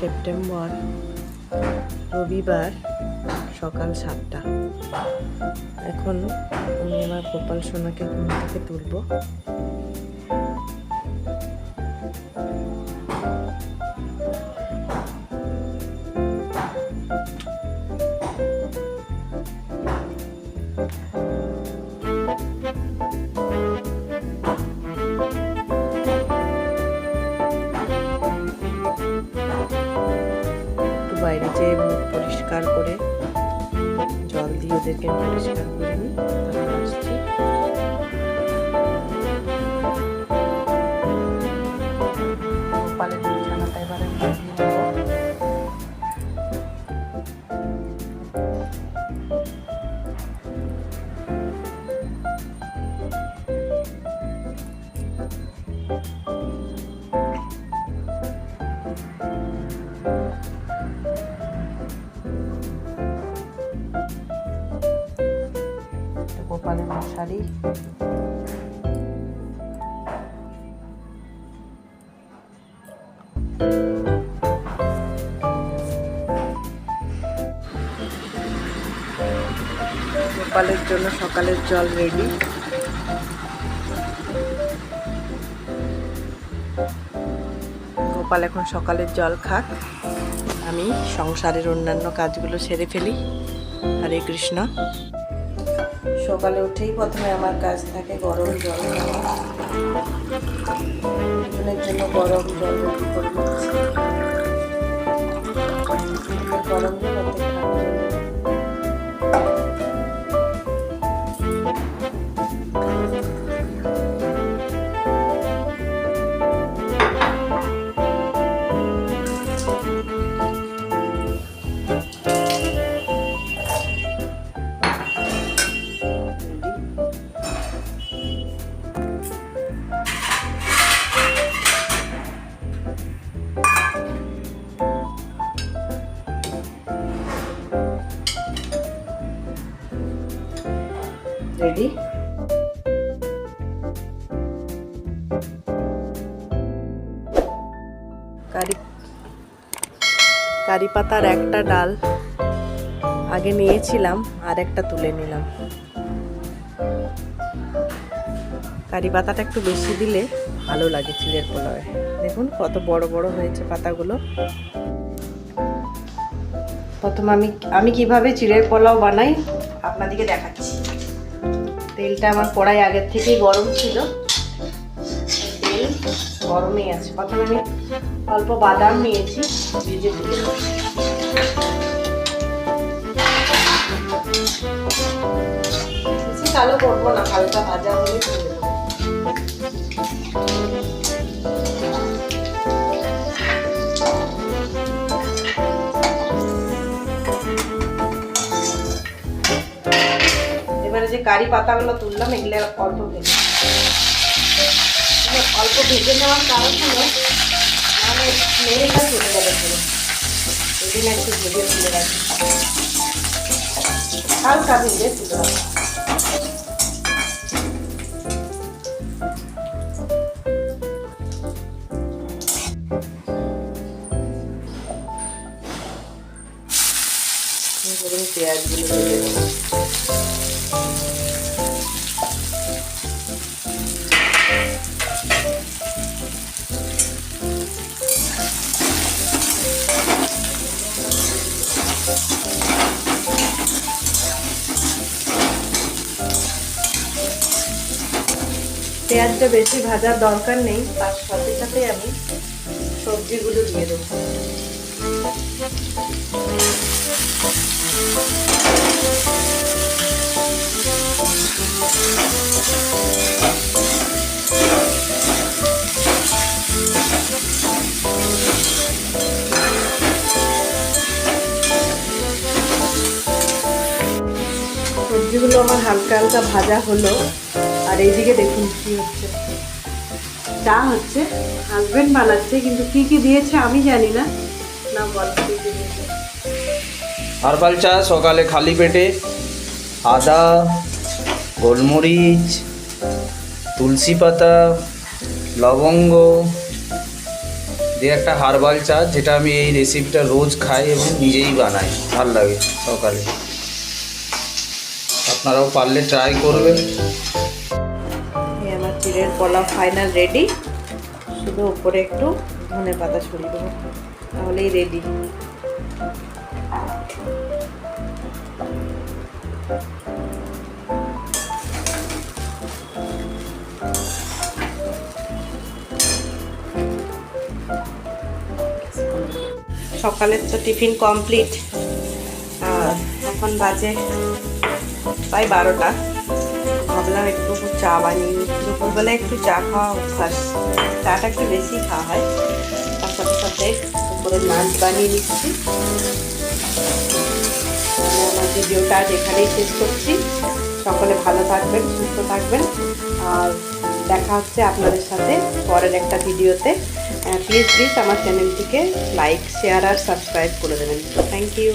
September রবিবার সকাল সাতটা। এখন আমি আমার গোপাল সোনাকে ঘুম থেকে তুলবো। জল দিয়ে ওদেরকে পরিষ্কার মশারি গোপালের জন্য সকালের জল রেডি গোপাল এখন সকালের জল খাক। আমি সংসারের অন্যান্য কাজগুলো সেরে ফেলি। হরে কৃষ্ণ। সকালে উঠেই প্রথমে আমার কাজ থাকে গরম জল দেওয়া জন্য গরম জল রেডি করে। গরম জল। কারি পাতার একটা ডাল আগে নিয়েছিলাম, আর একটা তুলে নিলাম। কারি পাতাটা একটু বেশি দিলে ভালো লাগে চিলের পোলাওয়ে। দেখুন কত বড় বড় হয়েছে পাতাগুলো। প্রথম আমি আমি কীভাবে চিড়ের পোলাও বানাই আপনাদেরকে দেখাচ্ছি। তেলটা আমার কড়াই আগের থেকেই গরম ছিল। গরমই আছে। প্রথমে আমি অল্প বাদাম নিয়েছি, ভেজে। বেশি কালো করব না, হালকা ভাজা হলে এবারে যে কারি পাতাগুলো তুললাম, এগুলো অল্প ভেজে অল্প ভেজে নেওয়ার কারণ হলো মানে মেরেটা চলে যাবে পুরো ওই জন্য একটু ভেজে তুলে রাখি। হালকা ভেজে তুলে পেঁয়াজগুলো ভেজে নেব। পেঁয়াজটা বেশি ভাজার দরকার নেই তার সাথে সাথে আমি সবজিগুলো দিয়ে দেবো। সবজিগুলো আমার হালকা হালকা ভাজা হলো। আর এইদিকে দেখুন কি হচ্ছে। চা হচ্ছে হাজবেন্ড বানাচ্ছে, কিন্তু কি কি দিয়েছে আমি জানি না। না হার্বাল চা, সকালে খালি পেটে, আদা, গোলমরিচ, তুলসী পাতা, লবঙ্গ। দিয়ে একটা হার্বাল চা, যেটা আমি এই রেসিপিটা রোজ খাই এবং নিজেই বানাই, ভালো লাগে সকালে। আপনারাও পারলে ট্রাই করবেন। আমার চিড়ের পোলাও ফাইনাল রেডি শুধু উপরে একটু ধনে পাতা ছড়িয়ে দেবো। তাহলেই রেডি সকালের তো টিফিন কমপ্লিট এখন বাজে প্রায় বারোটা। ভাবলাম একটু চা বানিয়ে। দুপুরবেলা একটু চা খাওয়া অভ্যাস। চাটা একটু বেশি খাওয়া হয়। তার সাথে সাথে উপরে লাঞ্চ বানিয়ে নিচ্ছি। আমার ভিডিওটা আজ এখানেই শেষ করছি। সকলে ভালো থাকবেন, সুস্থ থাকবেন। আর দেখা হচ্ছে আপনাদের সাথে পরের একটা ভিডিওতে। প্লিজ প্লিজ আমার চ্যানেলটিকে লাইক শেয়ার আর সাবস্ক্রাইব করে দেবেন। Thank you